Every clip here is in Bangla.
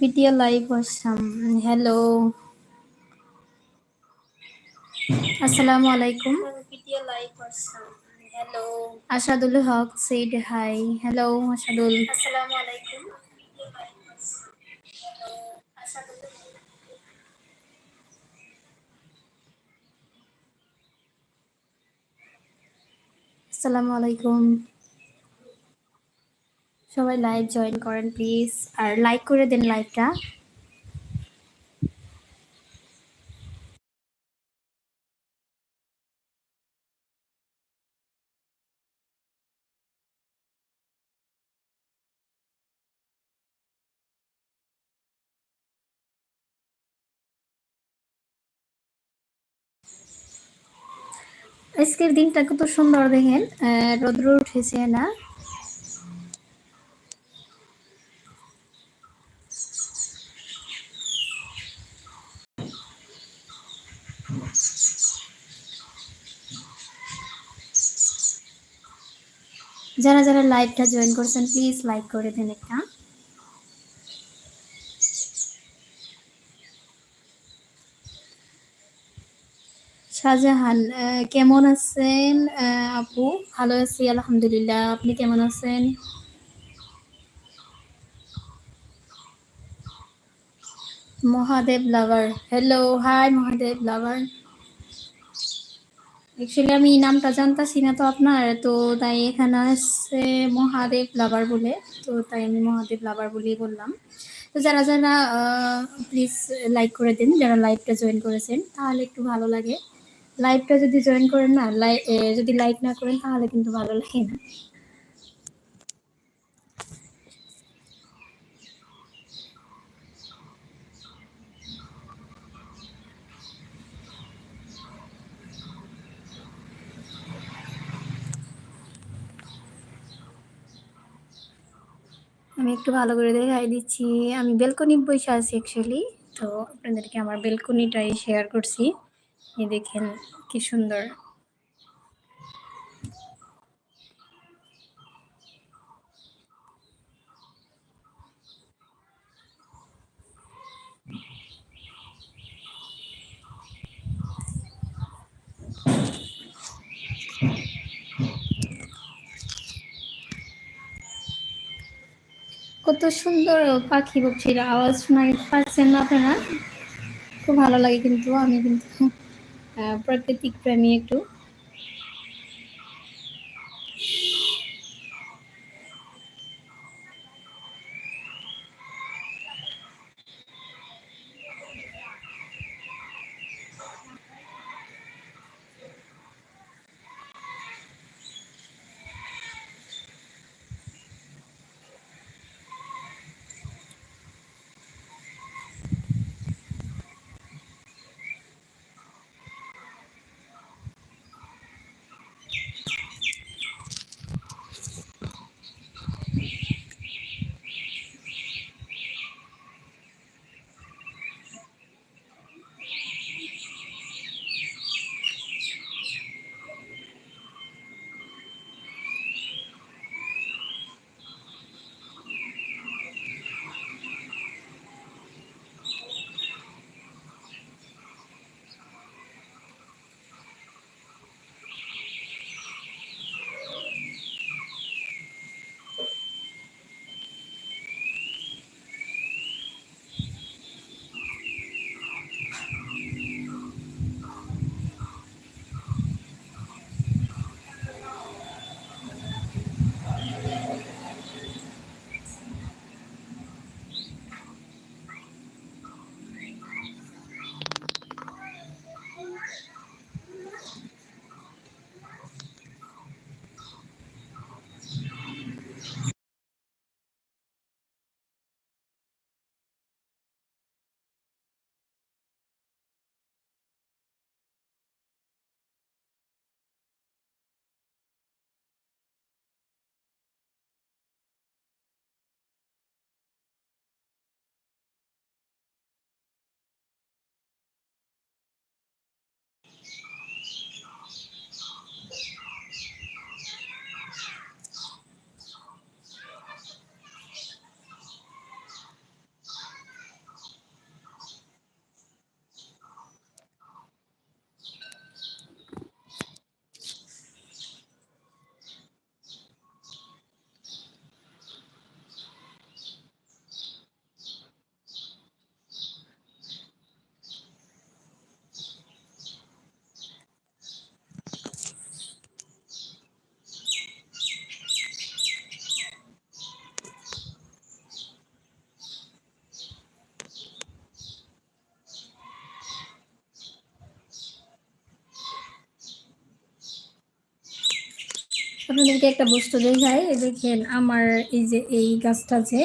ভিডিও লাইভ আসসাম হ্যালো আসসালামু আলাইকুম। Video live আসসাম hello Asadul Haque said hi hello Asadul আসসালামু আলাইকুম। আসসালামু আলাইকুম। সবাই লাইভ জয়েন করেন, প্লিজ। আর লাইক করে দেন লাইভটা। আজকের দিনটা কত সুন্দর দেখেন। রোদ্র উঠেছে না। যারা যারা লাইভটা জয়েন করছেন প্লিজ লাইক করে দেন একটা। শাহজাহান কেমন আছেন? আপু, ভালো আছি, আলহামদুলিল্লাহ। আপনি কেমন আছেন? Mahadev lover hello hi Mahadev lover actually আমি নামটা জানতাছি না তো আপনার। তো তাই এখানে আসছে মহাদেব লাভার বলে। তো তাই আমি মহাদেব লাভার বলেই বললাম। তো যারা যারা প্লিজ লাইক করে দিন। যারা লাইভটা জয়েন করেছেন, তাহলে একটু ভালো লাগে। লাইভটা যদি জয়েন করেন না লাইক যদি লাইক না করেন, তাহলে কিন্তু ভালো লাগে না। আমি একটু ভালো করে দেখাই দিচ্ছি। আমি বেলকনি বসে আছি অ্যাকচুয়ালি তো আপনাদেরকে আমার বেলকনিটাই শেয়ার করছি। এই দেখেন কি সুন্দর। কত সুন্দর পাখি পক্ষীর আওয়াজ শোনা পাচ্ছেন না আপনারা? খুব ভালো লাগে কিন্তু, আমি কিন্তু প্রাকৃতিক প্রেমী একটু। আপনাদেরকে একটা বস্তু দেখাই। এই দেখেন আমার এই যে এই গাছটা যে,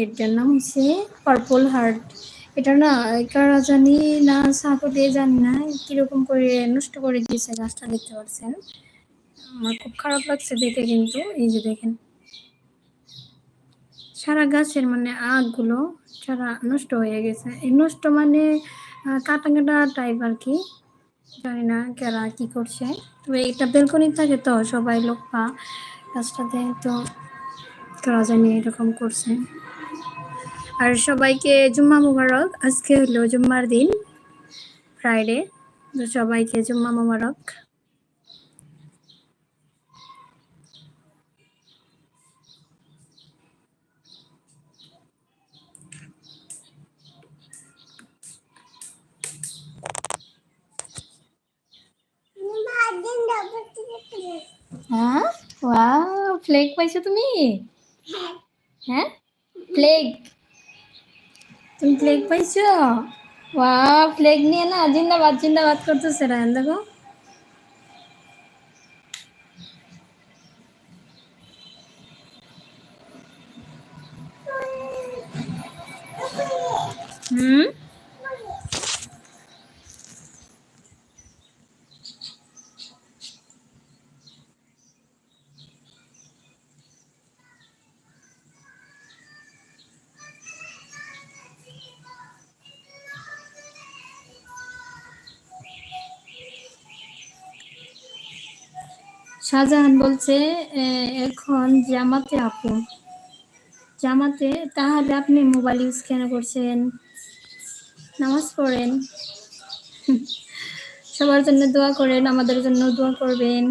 এটার নাম হচ্ছে পার্পল হার্ট এটা না, কারা জানি না, সাপো দিয়ে জানি না, কীরকম করে নষ্ট করে দিয়েছে গাছটা, দেখতে পাচ্ছেন? আমার খুব খারাপ লাগছে দেখে কিন্তু, এই যে দেখেন। সারা গাছের মানে আগগুলো সারা নষ্ট হয়ে গেছে। এই নষ্ট মানে কাটা কাটা টাইপ আর কি। জানি না কারা কি করছে। তবে এটা বেলকনি থাকে তো, সবাই লোক পা। গাছটাতে তো কারা জানি এরকম করছে। আর সবাইকে জুম্মা মুবারক, আজকে হলো জুম্মার দিন ফ্রাইডে তো সবাইকে জুম্মা মুবারক। হ্যাঁ? ওয়াও ফ্লেগ পাইছো তুমি? হ্যাঁ? ফ্লেগ তুমি ফ্লেগ পাইছো? ওয়াও ফ্লেগ নিয়ে না জিন্দাবাদ জিন্দাবাদ করতেছে, রায়ন দেখো। হুম? শাহজাহান বলছে এখন জামাতে আপু। জামাতে তাহলে আপনি মোবাইল ইউজ কেন করছেন? নামাজ পড়েন। সবার জন্য দোয়া করেন, আমাদের জন্য দোয়া করবেন।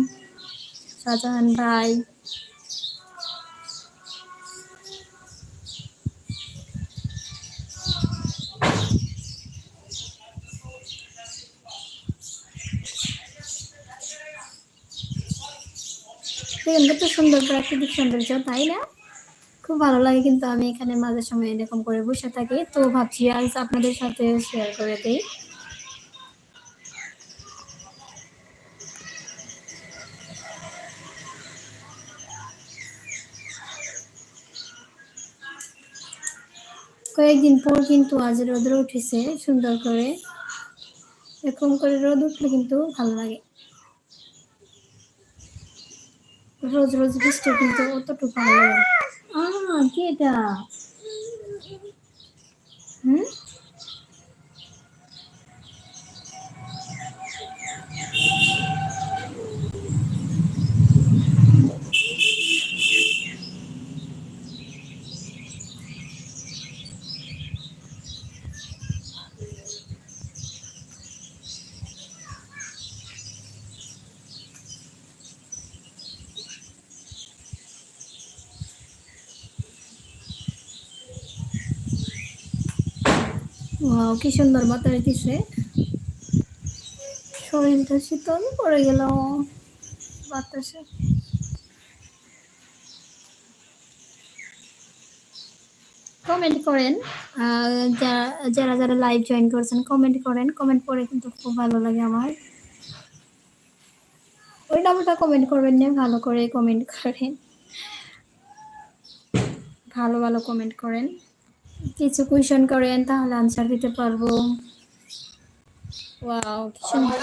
শাহজাহান ভাই দেখেন কত সুন্দর প্রাকৃতিক সৌন্দর্য, তাই না? খুব ভালো লাগে কিন্তু আমি এখানে মাঝে সময় এরকম করে বসে থাকি। তো ভাবছি আজ আপনাদের সাথে শেয়ার করে দিই। কয়েকদিন পর কিন্তু আজ রোদ উঠেছে সুন্দর করে। এরকম করে রোদ উঠলে কিন্তু ভালো লাগে। রোজ রোজ বৃষ্টি কিন্তু অতটুকু ভালো লাগে আহ কি এটা? কি সুন্দর বাতাস দিছে। শরীরটা শীতল পড়ে গেল। বাতাসে। কমেন্ট করেন। আহ, যা- যারা যারা লাইভ জয়েন করছেন কমেন্ট করেন। কমেন্ট করে কিন্তু খুব ভালো লাগে আমার। ওইটা ওটা কমেন্ট করবেন না ভালো করে কমেন্ট করেন। ভালো ভালো কমেন্ট করেন। কিছু কোয়েশন করেন তাহলে আনসার দিতে পারব। ওয়াও কি সুন্দর।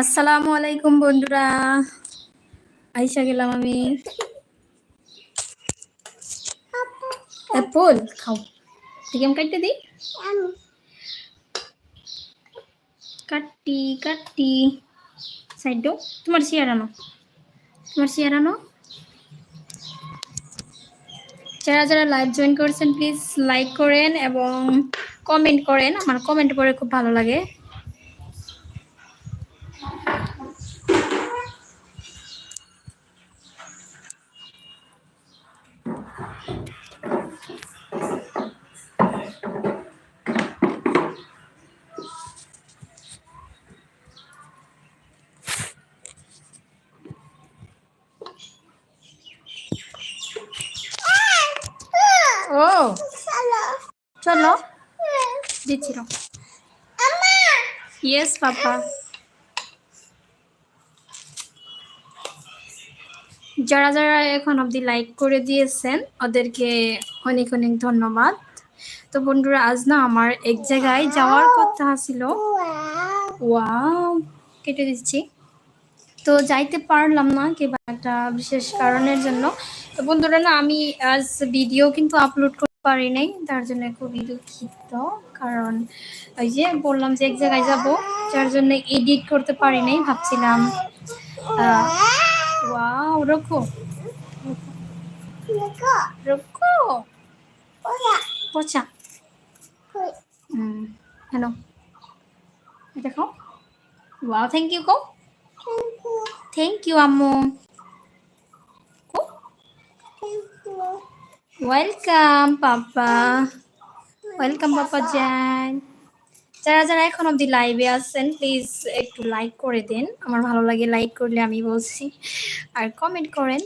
আসসালামু আলাইকুম বন্ধুরা। আইসা গেলাম আমি। অ্যাপল খাও। ঠিক আমি। কাটতে দিই কাটটি কাটটি সাইড দাও। তোমার চেয়ার আনো। তোমার চেয়ার আনো। যারা যারা লাইভ জয়েন করেছেন প্লিজ লাইক করেন এবং কমেন্ট করেন। আমার কমেন্ট পড়ে খুব ভালো লাগে ও চলো দিচ্ছি রো ইয়েস পাপা যারা যারা এখন অবধি লাইক করে দিয়েছেন, ওদেরকে অনেক অনেক ধন্যবাদ। তো বন্ধুরা, আজ না আমার এক জায়গায় যাওয়ার কথা ছিল। ওয়াও কেটে দিচ্ছি। তো যাইতে পারলাম না, কিংবা একটা বিশেষ কারণের জন্য। তো বন্ধুরা না, আমি আজ ভিডিও কিন্তু আপলোড করতে পারি নাই, তার জন্য খুবই দুঃখিত কারণ ওই যে বললাম যে এক জায়গায় যাব যার জন্য এডিট করতে পারি নাই ভাবছিলাম ওয়াও রকো। রকো? পচা। হ্যালো খাও ওয়াও থ্যাংক ইউ কো। থ্যাংক ইউ আম্মু। Welcome papa. ওয়েলকাম পাপা জান যারা যারা এখন অবধি লাইভে আসছেন প্লিজ একটু লাইক করে দিন। আমার ভালো লাগে লাইক করলে আমি বলছি। আর কমেন্ট করেন।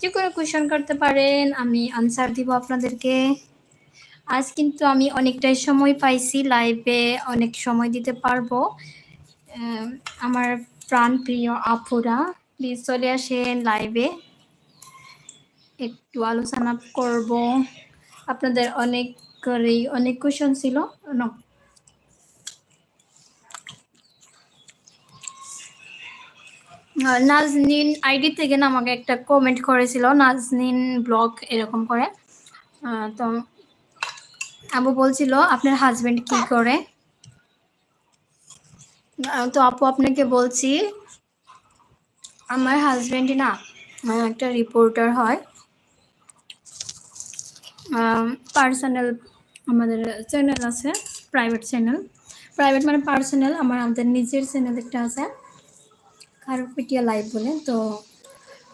যে কোনো কোয়েশন করতে পারেন, আমি আনসার দিব আপনাদেরকে। আজ কিন্তু আমি অনেকটাই সময় পাইছি লাইভে অনেক সময় দিতে পারব। আমার প্রাণ প্রিয় আপুরা প্লিজ চলে আসেন লাইভে একটু আলোচনা করব। আপনাদের অনেক করেই অনেক কোয়েশন ছিল। নাজনীন আইডি থেকে না আমাকে একটা কমেন্ট করেছিল, নাজনীন ব্লগ এরকম করে। তো আবু বলছিল, আপনার হাজবেন্ড কি করে? তো আপু আপনাকে বলছি, আমার হাজবেন্ড না একটা রিপোর্টার হয়। পার্সোনাল আমাদের চ্যানেল আছে প্রাইভেট চ্যানেল প্রাইভেট মানে পার্সোনাল আমার আমাদের নিজের চ্যানেল একটা আছে। খারপিটিয়া লাইভ বলে, তো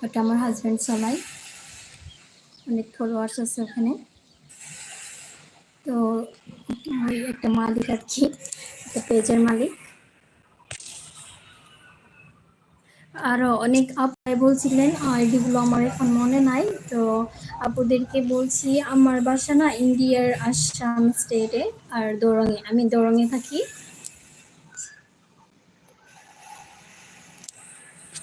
ওটা আমার হাজব্যান্ড সবাই অনেক ফলোয়ার্স আছে ওখানে। তো একটা মালিক আর কি, একটা পেজের মালিক। আরও অনেক আপাই বলছিলেন আইডিগুলো আমার এখন মনে নাই। তো আপুদেরকে বলছি, আমার বাসা না ইন্ডিয়ার আসাম স্টেটে আর দোরঙে, আমি দোরঙে থাকি।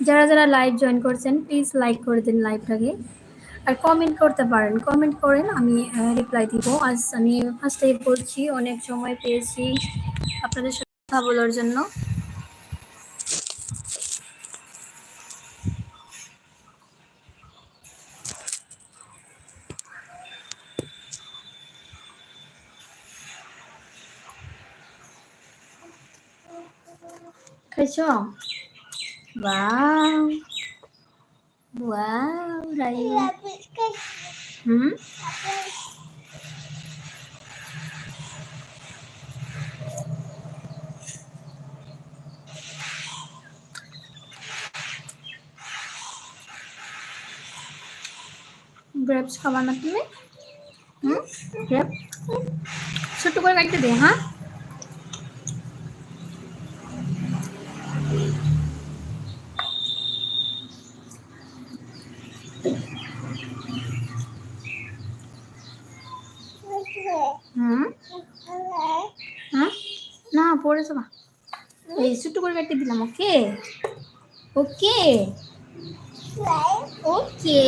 যারা যারা লাইভ জয়েন করছেন প্লিজ লাইক করে দিন লাইভটাকে আর কমেন্ট করতে পারেন কমেন্ট করেন, আমি রিপ্লাই দিব। আজ আমি ফার্স্টেই বলছি, অনেক সময় পেয়েছি আপনাদের সাথে কথা বলার জন্য। হুম? গ্রেপস খাবার না তুমি? হুম? গ্রেপ? ছোট্ট করে কাটতে দে হ্যাঁ হুম হ্যাঁ না পড়েছো না এই ছোট্ট করে কাটতে দিলাম ওকে ওকে ওকে